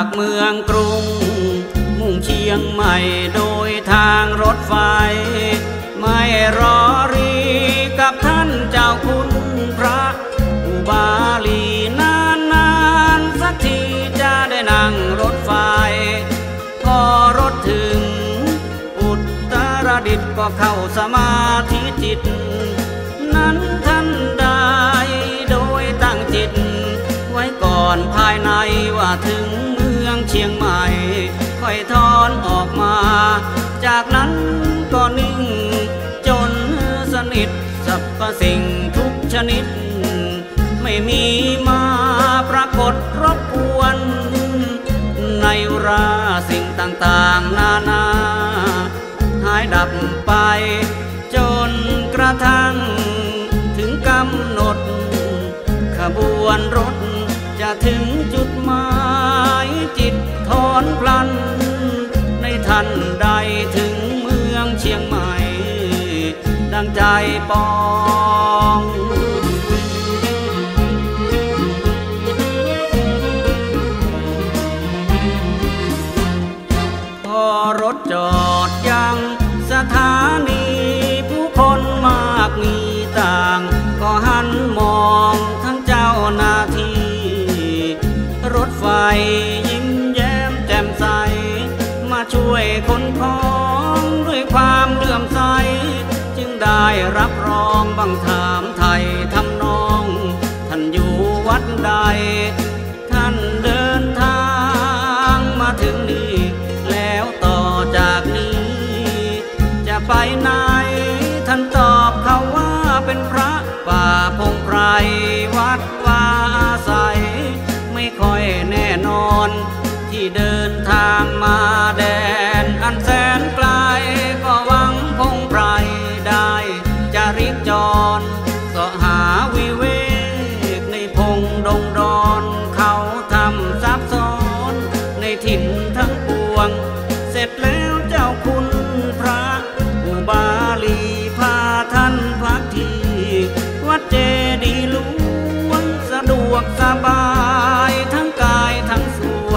จากเมืองกรุง มุ่งเชียงใหม่โดยทางรถไฟ ไม่รอรีกับท่านเจ้าคุณพระอุบาลีนานนานสักทีจะได้นั่งรถไฟ พอรถถึง อุตรดิตก็เข้าสมาธิจิต นั้นท่านได้โดยตั้งจิตไว้ก่อนภายในว่าถึง เชียงใหม่ค่อยทอนออกมา จากนั้นก็นิ่ง จนสนิทสรรพสิ่งทุกชนิด ไม่มีมาปรากฏรบกวน ในราสิ่งต่างๆ นานา หายดับไป จนกระทั่ง ถึงกำหนด ขบวนรถจะถึงจุดหมาย อนพลัน ในทันใดถึงเมืองเชียงใหม่ ดังใจปองพอรถจอดยังสถาน ได้รับรองบังถามไทยทำนอง ท่านอยู่วัดใด ท่าน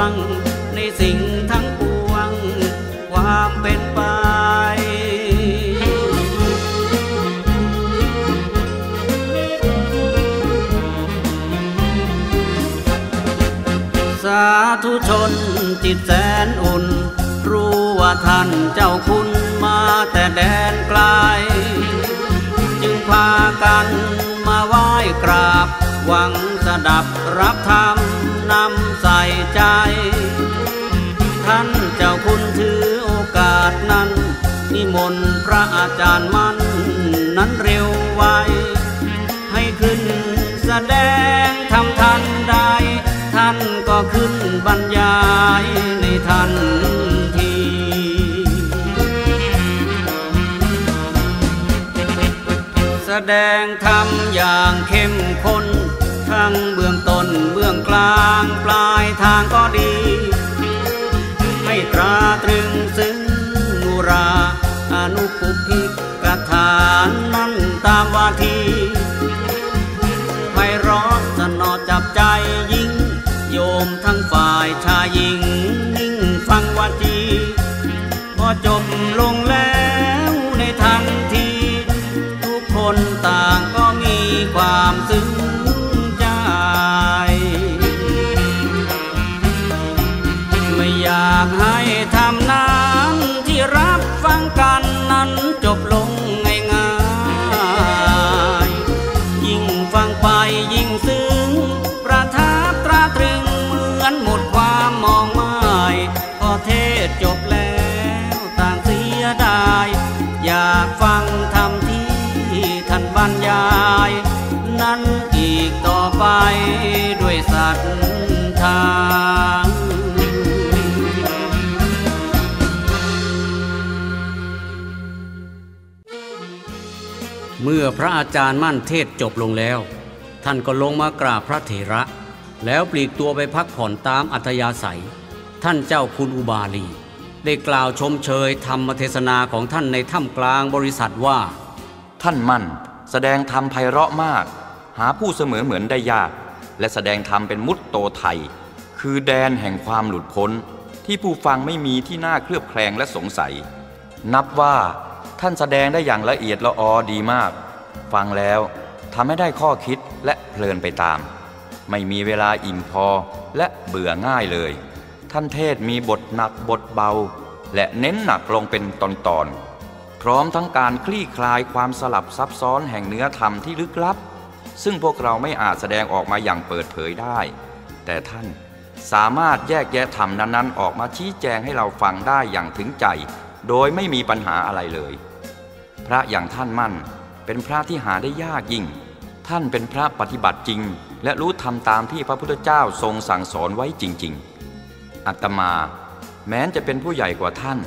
วง ในสิ่งทั้งปวง ความเป็นไปสาธุชนจิตแสนอุ่น รู้ว่าท่านเจ้าคุณมาแต่แดนไกล จึงพากันมาไหว้กราบ หวังสดับรับธรรมนำ ใจ ท่านเจ้าคุณถือโอกาสนั้น นิมนต์พระอาจารย์มันนั้นเร็วไว ให้ขึ้นแสดงทำทันใดท่านก็ขึ้นบรรยายในทันทีแสดงธรรมอย่างเข้มข้นทั้งเบื้องต้น กลางปลายทางก็ดี ไม่ตราตรึงซึ้งนุราอนุปุพิกฐานนั่นตามวาที พระอาจารย์มั่นเทศจบลงแล้ว ท่านก็ลงมากราบพระเถระ แล้วปลีกตัวไปพักผ่อนตามอัธยาศัย ท่านเจ้าคุณอุบาลี ได้กล่าวชมเชยธรรมเทศนาของท่านในถ้ำกลางบริษัทว่า ท่านมั่นแสดงธรรมไพเราะมาก หาผู้เสมอเหมือนได้ยาก และแสดงธรรมเป็นมุตโตไทยคคือแดนแห่งความหลุดพ้น ที่ผู้ฟังไม่มีที่น่าเคลือบแคลงและสงสัย นับว่าท่านแสดงได้อย่างละเอียดละออดีมาก ฟังแล้วทำให้ได้ข้อคิดและเพลินไปตาม ไม่มีเวลาอิ่มพอและเบื่อง่ายเลย ท่านเทศมีบทหนักบทเบา และเน้นหนักลงเป็นตอนตอนพร้อมทั้งการคลี่คลายความสลับซับซ้อนแห่งเนื้อธรรมที่ลึกลับ ซึ่งพวกเราไม่อาจแสดงออกมาอย่างเปิดเผยได้ แต่ท่านสามารถแยกแยะธรรมนั้นๆ ออกมาชี้แจงให้เราฟังได้อย่างถึงใจ โดยไม่มีปัญหาอะไรเลย พระอย่างท่านมั่น เป็นพระที่หาได้ยากยิ่ง ท่านเป็นพระปฏิบัติจริง และรู้ทำตามที่พระพุทธเจ้าทรงสั่งสอนไว้จริง ๆ อัตมา แม้จะเป็นผู้ใหญ่กว่าท่าน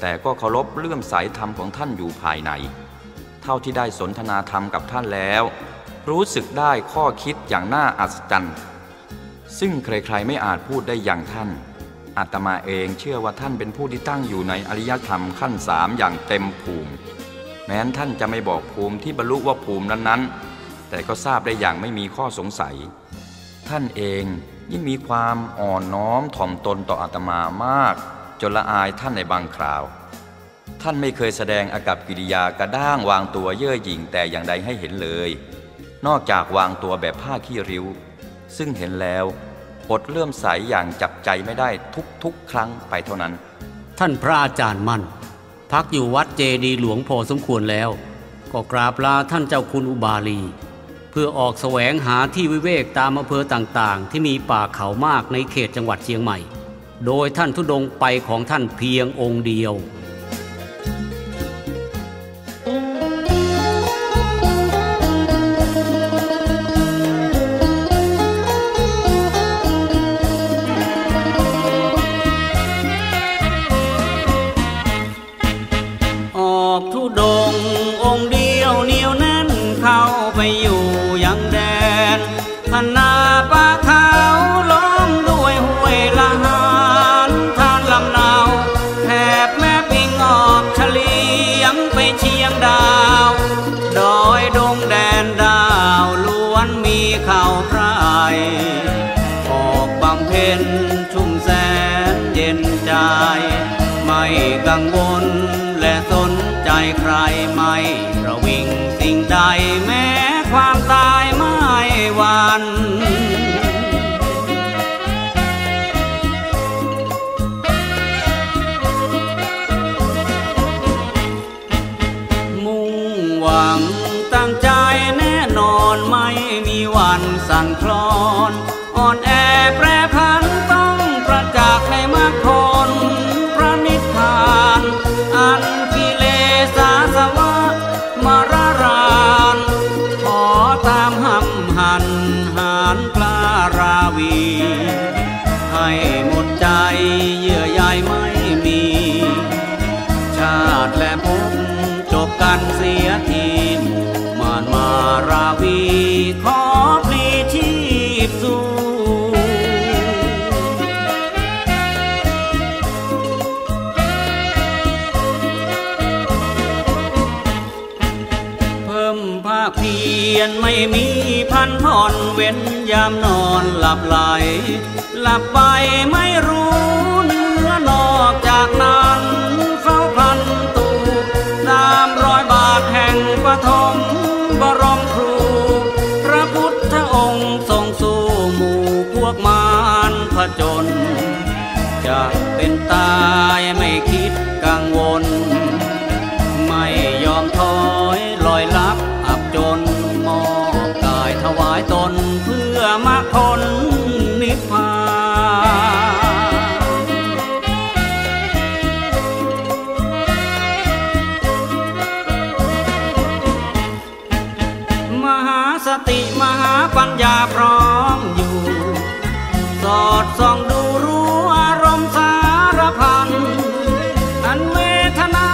แต่ก็เคารพเลื่อมใสธรรมของท่านอยู่ภายใน เท่าที่ได้สนทนาธรรมกับท่านแล้ว รู้สึกได้ข้อคิดอย่างน่าอัศจรรย์ ซึ่งใครๆไม่อาจพูดได้อย่างท่านอาตมาเองเชื่อว่าท่านเป็นผู้ที่ตั้งอยู่ในอริยธรรมขั้นสามอย่างเต็มภูมิ แม้นท่านจะไม่บอกภูมิที่บรรลุว่าภูมินั้นๆ แต่ก็ทราบได้อย่างไม่มีข้อสงสัย ท่านเองยิ่งมีความอ่อนน้อมถ่อมตนต่ออาตมามาก จนละอายท่านในบางคราว ท่านไม่เคยแสดงอากับกิริยากระด้างวางตัวเย่อหยิ่งแต่อย่างใดให้เห็นเลย นอกจากวางตัวแบบผ้าขี้ริ้ว ซึ่งเห็นแล้วอดเลื่อมใสอย่างจับใจไม่ได้ทุกๆครั้งไปเท่านั้น ท่านพระอาจารย์มั่น พักอยู่วัดเจดีหลวงพอสมควรแล้ว ก็กราบลาท่านเจ้าคุณอุบาลี เพื่อออกแสวงหาที่วิเวกตามอำเภอต่างๆ ที่มีป่าเขามากในเขตจังหวัดเชียงใหม่ โดยท่านทุดงไปของท่านเพียงองค์เดียว ใครไม่ ไม่มีพันพรอนเว้นยามนอนหลับไหล หลับไปไม่รู้เนื้อนอกจากนั้นเฝ้าพันตูสามร้อยบาทแห่งปฐมบรมครู พระพุทธองค์ทรงสู้หมู่พวกมารผจญจะเป็นตายไม่คิดกังวลาปัญญาพร้อมอยู่ สอดส่องดูรู้อารมณ์สารพัน อันเวทนา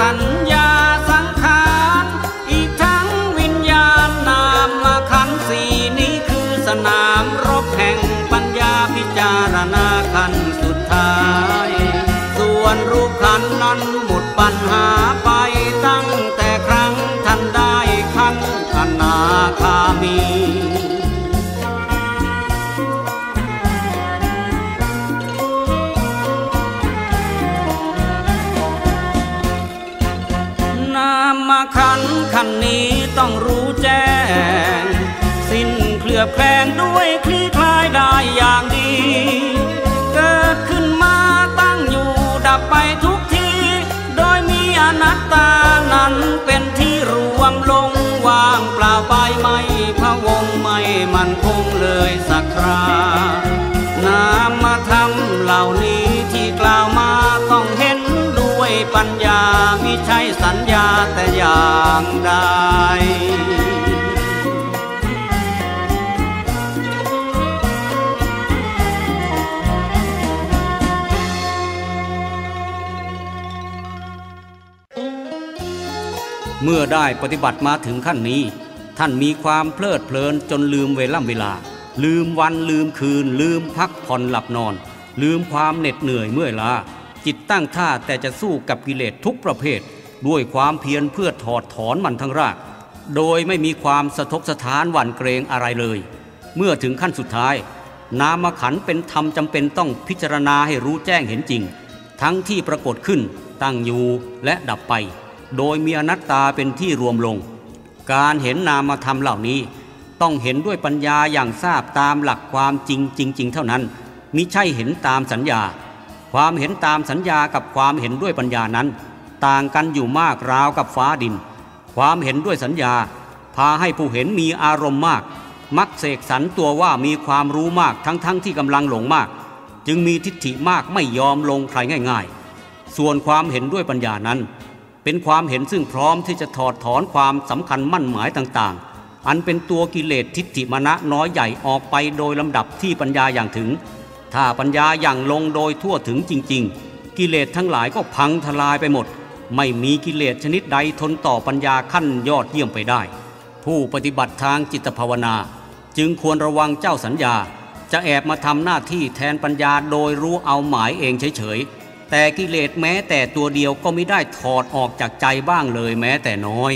สัญญาสังขารอีกทั้งวิญญาณนามขันสีนี้คือสนามรบแห่งปัญญาพิจารณาขันสุดท้าย ส่วนรูปขันนั้น มขันขันนี้ต้องรู้แจ้ง สิ้นเคลือบแคลงด้วยคลี่คลายได้อย่างดี เกิดขึ้นมาตั้งอยู่ดับไปทุกที โดยมีอนัตตานั้นเป็นที่รวมลงวางเปล่าไปไม่พะวงไม่มันคงเลยสักคราน้ามาทำเหล่านี้างใด เมื่อได้ปฏิบัติมาถึงขั้นนี้ ท่านมีความเพลิดเพลินจนลืมเวล่ำเวลา ลืมวันลืมคืน ลืมพักผ่อนหลับนอน ลืมความเหน็ดเหนื่อยเมื่อยล้าจิตตั้งท่าแต่จะสู้กับกิเลสทุกประเภท ด้วยความเพียรเพื่อถอดถอนมันทั้งราก โดยไม่มีความสะทกสะท้านหวั่นเกรงอะไรเลย เมื่อถึงขั้นสุดท้าย นามขันเป็นธรรมจำเป็นต้องพิจารณาให้รู้แจ้งเห็นจริง ทั้งที่ปรากฏขึ้น ตั้งอยู่และดับไป โดยมีอนัตตาเป็นที่รวมลง การเห็นนามธรรมเหล่านี้ ต้องเห็นด้วยปัญญาอย่างทราบตามหลักความจริงจริง ๆ เท่านั้นมิใช่เห็นตามสัญญา ความเห็นตามสัญญากับความเห็นด้วยปัญญานั้น ต่างกันอยู่มากราวกับฟ้าดิน ความเห็นด้วยสัญญา พาให้ผู้เห็นมีอารมณ์มาก มักเสกสรรตัวว่ามีความรู้มากทั้งๆทที่กำลังหลงมาก จึงมีทิฏฐิมากไม่ยอมลงใครง่าย ๆ ส่วนความเห็นด้วยปัญญานั้น เป็นความเห็นซึ่งพร้อมที่จะถอดถอนความสำคัญมั่นหมายต่างๆ อันเป็นตัวกิเลสทิฏฐิมณะน้อยใหญ่ออกไปโดยลำดับที่ปัญญาอย่างถึง ถ้าปัญญาอย่างลงโดยทั่วถึงจริง ๆ กิเลสทั้งหลายก็พังทลายไปหมด ไม่มีกิเลสชนิดใดทนต่อปัญญาขั้นยอดเยี่ยมไปได้ ผู้ปฏิบัติทางจิตภาวนา จึงควรระวังเจ้าสัญญา จะแอบมาทำหน้าที่แทนปัญญาโดยรู้เอาหมายเองเฉยๆ แต่กิเลสแม้แต่ตัวเดียวก็ไม่ได้ถอดออกจากใจบ้างเลยแม้แต่น้อย